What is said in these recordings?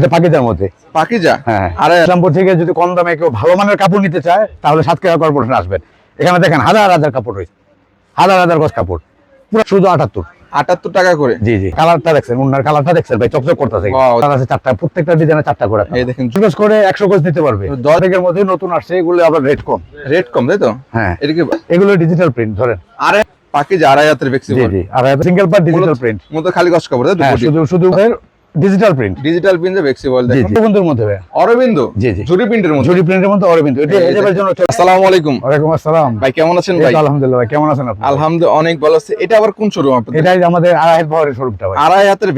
এটা পাকিজার মধ্যে। পাকিজা? হ্যাঁ। আরে ইসলামপুর থেকে যদি কম দামে কেউ ভালো মানের কাপড় নিতে চায় তাহলে সাতক্ষীরা কর্পোরেশন আসবেন। এখানে দেখেন হাজার হাজার কাপড় রয়েছে। হাজার হাজার গজ কাপড়। পুরো শুধু আটাত্তর। আটাত্তর টাকা করে? জি জি। কালারটা দেখছেন উন্নার কালারটা দেখছেন ভাই? চকচক করতেছে আছে চারটা প্রত্যেকটা ডিজাইনে চারটা করে এই দেখেন। গজ করে একশো গজ নিতে পারবে। দশ টাকার মধ্যে নতুন আসছে এগুলো আবার রেট কম। রেট কম তাই তো? হ্যাঁ। এগুলো ডিজিটাল প্রিন্ট ধরেন। আরে পাকিজা আড়াই হাতের জি জি। আর সিঙ্গেল পার্ট ডিজিটাল প্রিন্ট মতো খালি গস কাপড় তাই তো? হ্যাঁ শুধু শুধু ডিজিটাল প্রিন্ট ডিজিটাল প্রিন্টে দেখুন মধ্যে অরবিন্দ? জি জি। জুরি প্রিন্টের মধ্যে। জুরি প্রিন্টের মধ্যে অরবিন্দ। এটা জন্য আসসালামু আলাইকুম। ওয়ালাইকুম আসসালাম। ভাই কেমন আছেন ভাই? আলহামদুলিল্লাহ ভাই কেমন আছেন আপনি? আলহামদুলিল্লাহ অনেক ভালো আছে। এটা আবার কোন শোরুম আপনাদের? এটাই আমাদের আড়াই পাওয়ারের শোরুমটা ভাই। আড়াই হাতের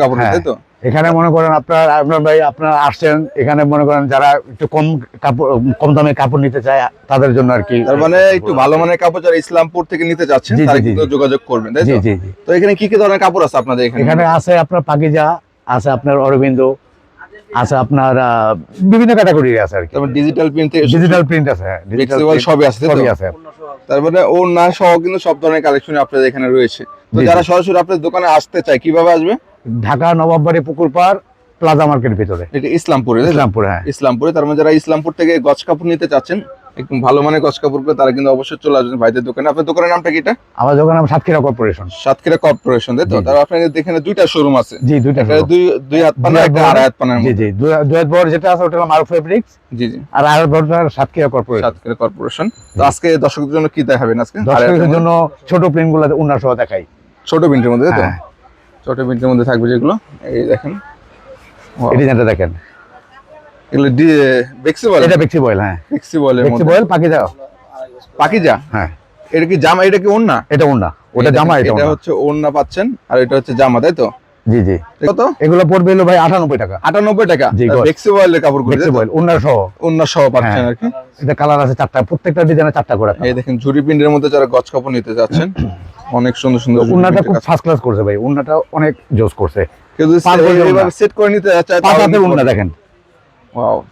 কাপড় হ্যাঁ। তাই তো? এখানে মনে করেন আপনার আপনার ভাই আপনারা আসছেন এখানে মনে করেন যারা একটু কম কাপড় কম দামে কাপড় নিতে চায় তাদের জন্য আর কি তার মানে একটু ভালো মানের কাপড় যারা ইসলামপুর থেকে নিতে জি, তারা কিন্তু যোগাযোগ করবেন তাই তো? এখানে কি কি ধরনের কাপড় আছে আপনাদের এখানে? এখানে আছে আপনার পাকিজা আছে আপনার অরবিন্দ আছে আপনার বিভিন্ন ক্যাটাগরি আছে আর কি। ডিজিটাল প্রিন্ট ডিজিটাল প্রিন্ট আছে হ্যাঁ ডিজিটাল সবই আছে সবই আছে। তারপরে ও না সহ কিন্তু সব ধরনের কালেকশন আপনাদের এখানে রয়েছে। তো যারা সরাসরি আপনাদের দোকানে আসতে চায় কীভাবে আসবে? ঢাকা নবাববাড়ি পুকুর পাড় প্লাজা মার্কেট ভিতরে। এটা ইসলামপুরে? ইসলামপুর হ্যাঁ। ইসলামপুরে তার মানে যারা ইসলামপুর থেকে গজ কাপড় নিতে চাচ্ছেন একদম ভালো মানের গজ কাপড় করে তারা কিন্তু অবশ্যই চলে আসবেন ভাইদের দোকানে। আপনার দোকানের নামটা কি এটা? আমার দোকান নাম সাতক্ষীরা কর্পোরেশন। সাতক্ষীরা কর্পোরেশন তাই তো। তার আপনার এখানে দুইটা শোরুম আছে। জি দুইটা। দুই দুই হাত পানা একটা আড়াই হাত পানার জি জি। দুয়ের বড় যেটা আছে ওটা মারুফ ফেব্রিক্স জি জি। আর আর সাতক্ষীরা কর্পোরেশন। সাতক্ষীরা কর্পোরেশন। তো আজকে দর্শকদের জন্য কি দেখাবেন আজকে? হাতের জন্য ছোট প্রিন্টগুলো উন্নার সহ দেখাই। ছোট প্রিন্টের মধ্যে তাই তো? হ্যাঁ। ছোট প্রিন্টের মধ্যে থাকবে যেগুলো। এই দেখেন. এই ডিজাইনটা দেখেন। এগুলো বেক্সি বলে? এটা বেক্সি বয়েল হ্যাঁ। বেক্সি বেক্সি বয়েল দাও পাকিজা? হ্যাঁ। এটা কি জামা? এটা কি ওন্না এটা উন্না ওটা জামা এটা এটা হচ্ছে ওন্না পাচ্ছেন আর এটা হচ্ছে জামা তাই তো? জি জি। কত? এগুলো পড়বে হলো ভাই আটানব্বই টাকা। আটানব্বই টাকা? জি, গজ। বেক্সি বয়েলের কাপড় করে বেক্সি বয়েল উন্নার সহ। ওন্না সহ পাচ্ছেন হ্যাঁ। আর কি। এটা কালার আছে চারটা প্রত্যেকটা ডিজাইনে চারটা করে এই দেখেন ঝুরি প্রিন্টের মধ্যে যারা গজ কাপড় নিতে যাচ্ছেন অনেক সুন্দর সুন্দর ঝুরি উন্নাটা খুব ফার্স্ট ক্লাস করছে ভাই উন্নাটা অনেক জোস করছে। কেউ যদি পাঁচ ওন্না। সেট করে নিতে চায় পাতাতে নিতে দেখেন।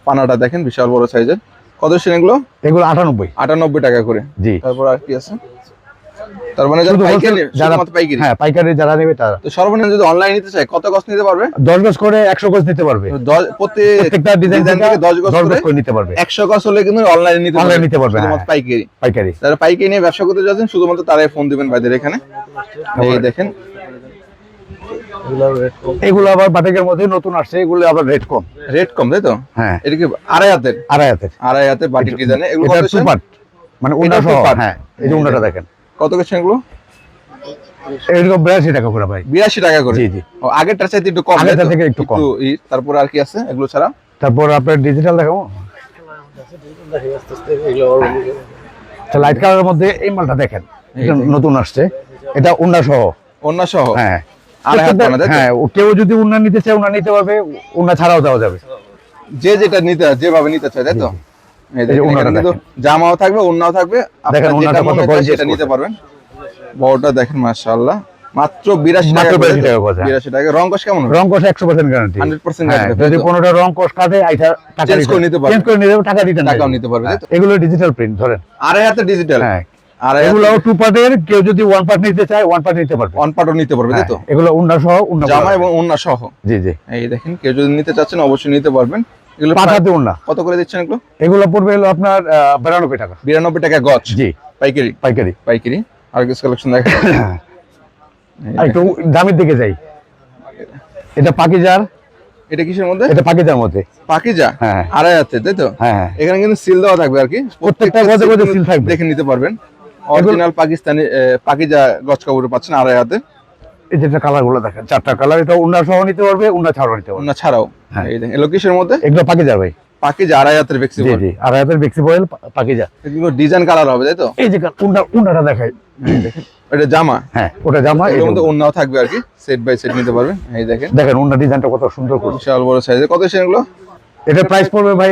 পানাটা দেখেন বিশাল বড় সাইজের। কত সেন এগুলো? এগুলো আটানব্বই। আটানব্বই টাকা করে। জি। তারপর আর কি আছে? তার মানে যারা পাইকারি যারা পাইকারি? হ্যাঁ পাইকারি যারা নেবে তারা। তো সর্বনিম্ন যদি অনলাইন নিতে চায় কত গজ নিতে পারবে? গজ করে গজ নিতে পারবে। প্রত্যেকটা ডিজাইন থেকে গজ করে নিতে পারবে। গজ হলে কিন্তু অনলাইনে নিতে নিতে পারবে, শুধুমাত্র হ্যাঁ। পাইকারি। পাইকারি। যারা পাইকারি নিয়ে ব্যবসা করতে যাচ্ছেন শুধুমাত্র তারাই ফোন দিবেন ভাইদের এখানে। এই দেখেন। এগুলো আবার বাটিকের মধ্যে নতুন আসছে এগুলো আবার রেট কম। রেট কম তাই তো? হ্যাঁ। এটা কি আড়াই হাতের? আড়াই হাতের। আড়াই হাতের বাটিক ডিজাইনে এগুলো কত টু মানে উন্না সহ হ্যাঁ এই যে উন্নাটা দেখেন। কত করছে এগুলো? এরকম বিরাশি টাকা করে ভাই। বিরাশি টাকা করে? জি জি। ও, আগেরটার চাইতে একটু কম তাই থেকে একটু কম। তারপর আর কি আছে এগুলো ছাড়া? তারপর আপনার ডিজিটাল দেখাবো? লাইট কালারের মধ্যে এই মালটা দেখেন। নতুন আসছে। এটা উন্না সহ অন্য সহ হ্যাঁ। হ্যাঁ কেউ যদি উন্না নিতে চায় উন্না নিতে পারবে উন্না ছাড়াও দেওয়া যাবে। যে যেটা নিতে যেভাবে নিতে চায় তাই তো? জামাও থাকবে ওন্নাও থাকবে। যেটা নিতে পারবেন। বড়টা দেখেন মাশাআল্লাহ। মাত্র বিরাশি মাত্র টাকা 82 টাকা। রং কষ কেমন? রং কষ একশো পার্সেন্ট গ্যারান্টি 100% হ্যাঁ যদি তাই তো? কোনোটা রং কষ কাটে আইটা টাকা করে নিতে পারবে। চেঞ্জ করে নিতে টাকা টাকাও নিতে পারবে, এগুলো ডিজিটাল প্রিন্ট ধরেন। আড়াই হাতে ডিজিটাল হ্যাঁ। আড়াই এগুলো টু পার্টের কেউ যদি ওয়ান পার্ট নিতে চায় ওয়ান পার্ট নিতে পারবে। পাটও নিতে পারবে তো হ্যাঁ, এগুলো উন্না সহ উন্না জামা এবং ওন্না সহ। জি জি। এই দেখেন কেউ যদি নিতে চাচ্ছেন অবশ্যই নিতে পারবেন। এগুলো পাঁচ উন্না। কত করে দিচ্ছেন এগুলো? এগুলো পড়বে হলো আপনার বিরানব্বই টাকা। বিরানব্বই টাকা গজ। জি। পাইকারি। পাইকারি। পাইকারি। আর কিছু কালেকশন দেখেন একটু দামের দিকে যাই। এটা পাকিজার। এটা কিসের মধ্যে? এটা পাকিজার মধ্যে। পাকিজা? হ্যাঁ। আড়াই হাতে তাই তো? হ্যাঁ হ্যাঁ। এখানে কিন্তু সিল দেওয়া থাকবে আর কি। প্রত্যেকটা গজে গজে কিন্তু থাকবে। দেখে নিতে পারবেন। অরিজিনাল পাকিস্তানি পাকিজা গজ কাপড় পাচ্ছেন আড়াই হাতে। এই যেটা কালারগুলো দেখেন চারটা কালার এটা উন্না সহ নিতে পারবে উন্না ছাড়াও নিতে পারবে। অন্য ছাড়াও। হ্যাঁ। এই দেখেন এগুলো মধ্যে? এগুলো পাকিজার ভাই। পাকিজা আড়াই হাতের জি ফ্লেক্সিবল জি আর হাতের বেক্সি বয়েল পাকিজা। এগুলো ডিজাইন কালার হবে তাই তো? এই যে উন্না উন্নাটা দেখাই। এটা জামা? হ্যাঁ ওটা জামা এর মধ্যে উন্না। অন্যও থাকবে আর কি সেট বাই সেট নিতে পারবে। এই দেখেন। দেখেন উন্না ডিজাইনটা কত সুন্দর করছে। বিশাল বড় সাইজের কত সেগুলো এটা প্রাইস পড়বে ভাই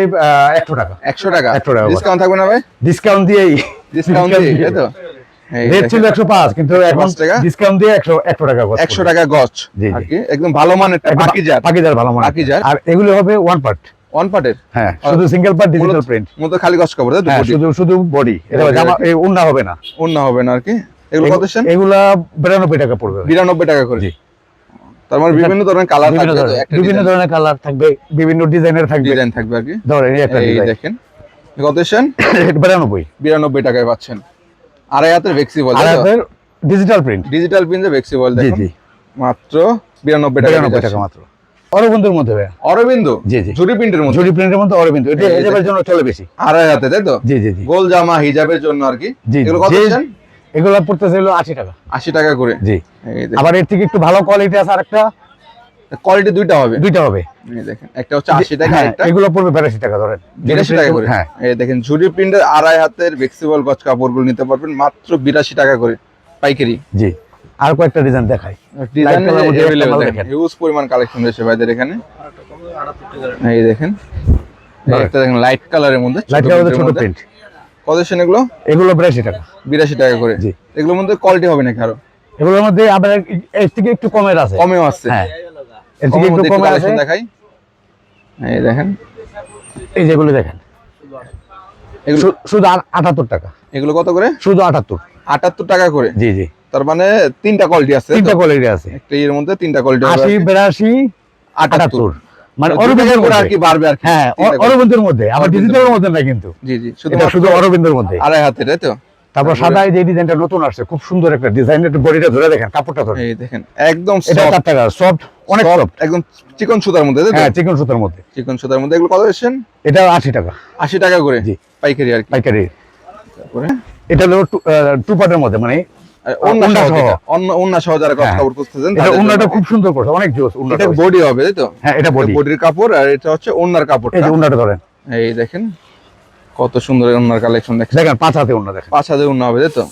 একশো টাকা। একশো টাকা? 100 টাকা। ডিসকাউন্ট থাকবে না ভাই? ডিসকাউন্ট দিয়েই। ডিসকাউন্ট দিয়ে তো? রেট ছিল একশো পাঁচ কিন্তু এখন ডিসকাউন্ট দিয়ে একশো একশো টাকা করে একশো টাকা আর। কি? একদম ভালো মানের পাকিজার পাকিজার ভালো মানে পাকিজার। আর এগুলো হবে ওয়ান পার্ট ওয়ান পার্টের হ্যাঁ শুধু সিঙ্গেল পার্ট ডিজিটাল প্রিন্ট মতো খালি গজ কাপড় তাই হ্যাঁ? শুধু শুধু বডি এটা জামা উন্না হবে না। অন্য হবে না আর কি? এগুলো কত সেন এগুলা বিরানব্বই টাকা পড়বে। ভাই। বিরানব্বই টাকা করে। জি। তার মানে বিভিন্ন ধরনের কালার থাকবে বিভিন্ন ধরনের কালার থাকবে বিভিন্ন ডিজাইনের থাকবে। ডিজাইন থাকবে আর কি। ধরেন এই একটা ডিজাইন দেখেন কত এসেছেন বিরানব্বই। বিরানব্বই টাকায় পাচ্ছেন। আড়াই হাতের ভেক্সিবল আর হাতের ডিজিটাল প্রিন্ট ডিজিটাল প্রিন্টে ভেক্সিবল জি দেখুন। জি। মাত্র বিরানব্বই টাকা বিরানব্বই টাকা মাত্র। অরবিন্দুর মধ্যে অরবিন্দ? জি, জি। ঝুরি প্রিন্টের মধ্যে? জুড়ি প্রিন্টের মধ্যে অরবিন্দু। এটা হিজাবের জন্য চলে বেশি। আড়াই হাতে তাই তো? জি জি জি। গোল জামা হিজাবের জন্য আর কি। জি, এগুলো কত জি। এগুলো পড়তেছে হলো আশি টাকা। আশি টাকা করে। জি। আবার এর থেকে একটু ভালো কোয়ালিটি আছে আরেকটা। কোয়ালিটি দুইটা হবে। দুইটা হবে। দেখেন একটা হচ্ছে আশি টাকা হ্যাঁ, একটা এগুলো পড়বে টাকা ধরেন। টাকা করে। হ্যাঁ। এই দেখেন ঝুরি প্রিন্টের আড়াই হাতের ভেক্সিবল গছ কাপড়গুলো নিতে পারবেন মাত্র বিরাশি টাকা করে। পাইকারি। জি। আর কয়েকটা ডিজাইন দেখাই। ডিজাইন ভালো দেখেন। হিউজ পরিমাণ কালেকশন রয়েছে ভাইদের এখানে। এই দেখেন। একটা দেখেন লাইট কালারের মধ্যে লাইট কালারের ছোট মধ্যে। প্রিন্ট কত দিচ্ছেন এগুলো? এগুলো বিরাশি টাকা। বিরাশি টাকা করে। জি। এগুলোর মধ্যে কোয়ালিটি হবে নাকি আরও? এগুলোর মধ্যে আবার এর থেকে একটু কমের আছে। কমেও আসছে। হ্যাঁ। এর থেকে একটু কমে আছে। দেখাই। এই দেখেন। এই যেগুলো দেখেন। এগুলো শুধু আটাত্তর টাকা। এগুলো কত করে? শুধু আটাত্তর। আটাত্তর টাকা করে? জি জি। তার মানে তিনটা কোয়ালিটি আছে তিনটা কোয়ালিটি আছে। একটা এর মধ্যে তিনটা কোয়ালিটি আশি বিরাশি আটাত্তর। মানে অরবিন্দের করে আর কি বাড়বে আর হ্যাঁ অরবিন্দের মধ্যে আবার ডিজিটালের মধ্যে না কিন্তু। জি জি শুধু শুধু অরবিন্দের মধ্যে। আড়াই হাতে তাই তো? তারপর সাদা এই যে ডিজাইনটা নতুন আসছে খুব সুন্দর একটা ডিজাইন একটু বডিটা ধরে দেখেন কাপড়টা ধরে। এই দেখেন একদম এটা চার টাকা সফট অনেক সফট একদম চিকন সুতার মধ্যে হ্যাঁ চিকন সুতার মধ্যে। চিকন সুতার মধ্যে এগুলো কত এসেছেন এটা আশি টাকা। আশি টাকা করে? জি। পাইকারি আর কি। পাইকারি। এটা হলো টু পার্টের মধ্যে মানে হ্যাঁ। কাপড়। খুব সুন্দর করছে অনেক জোস এটা বডি হবে তাই তো? হ্যাঁ এটা বডি বডির কাপড় আর এটা হচ্ছে এই যে ধরেন। এই দেখেন কত সুন্দর ওন্নার কালেকশন দেখেন। দেখেন পাঁচ হাতে দেখেন। পাঁচ ওন্না হবে তো?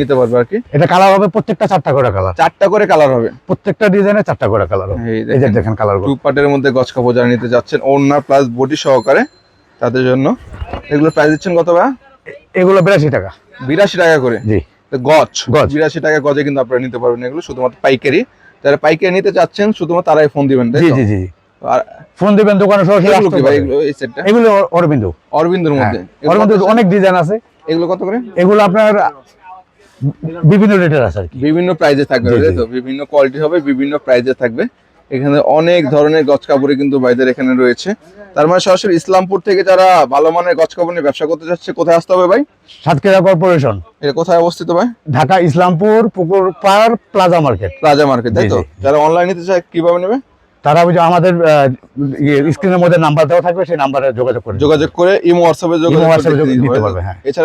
নিতে পারবে আর কি? এটা কালার হবে প্রত্যেকটা চারটা করে কালার চারটা করে কালার হবে। প্রত্যেকটা ডিজাইনে চারটা করে কালার হবে। এই যে দেখেন কালার টু পার্টের মধ্যে গছ কাপড় যারা নিতে যাচ্ছেন ওন্না প্লাস বডি সহকারে তাদের জন্য। এগুলো প্রাইস দিচ্ছেন কত ভাই এগুলো বিরাশি টাকা। বিরাশি টাকা করে? জি। গজ। বিরাশি টাকা গজে কিন্তু আপনারা নিতে পারবেন এগুলো শুধুমাত্র পাইকারি। যারা পাইকারি নিতে চাচ্ছেন শুধুমাত্র তারাই ফোন দিবেন জি জি জি। আর ফোন দিবেন দোকানে সরাসরি এগুলো আসতে এই সেটটা এগুলো অরবিন্দু। অরবিন্দুর হ্যাঁ। মধ্যে এগুলো অনেক ডিজাইন আছে। এগুলো কত করে? এগুলো আপনার বিভিন্ন রেটের আছে আর কি। বিভিন্ন প্রাইজে থাকবে তো? বিভিন্ন কোয়ালিটি হবে বিভিন্ন প্রাইজে থাকবে। এখানে অনেক ধরনের গছ কাপড়ে কিন্তু ভাইদের এখানে রয়েছে। তার মানে সরাসরি ইসলামপুর থেকে যারা ভালো মানের গছ কাপড় নিয়ে ব্যবসা করতে চাচ্ছে কোথায় আসতে হবে ভাই? সাতক্ষীরা কর্পোরেশন। এটা কোথায় অবস্থিত ভাই? ঢাকা ইসলামপুর পুকুর পার প্লাজা মার্কেট। প্লাজা মার্কেট তাই তো? যারা অনলাইন নিতে চায় কীভাবে নেবে? তারা ওই যে আমাদের স্ক্রিনের মধ্যে নাম্বার দেওয়া থাকবে সেই নাম্বারে যোগাযোগ করে যোগাযোগ করে ইমো হোয়াটসঅ্যাপে যোগাযোগ। পারবে, হ্যাঁ। এছাড়া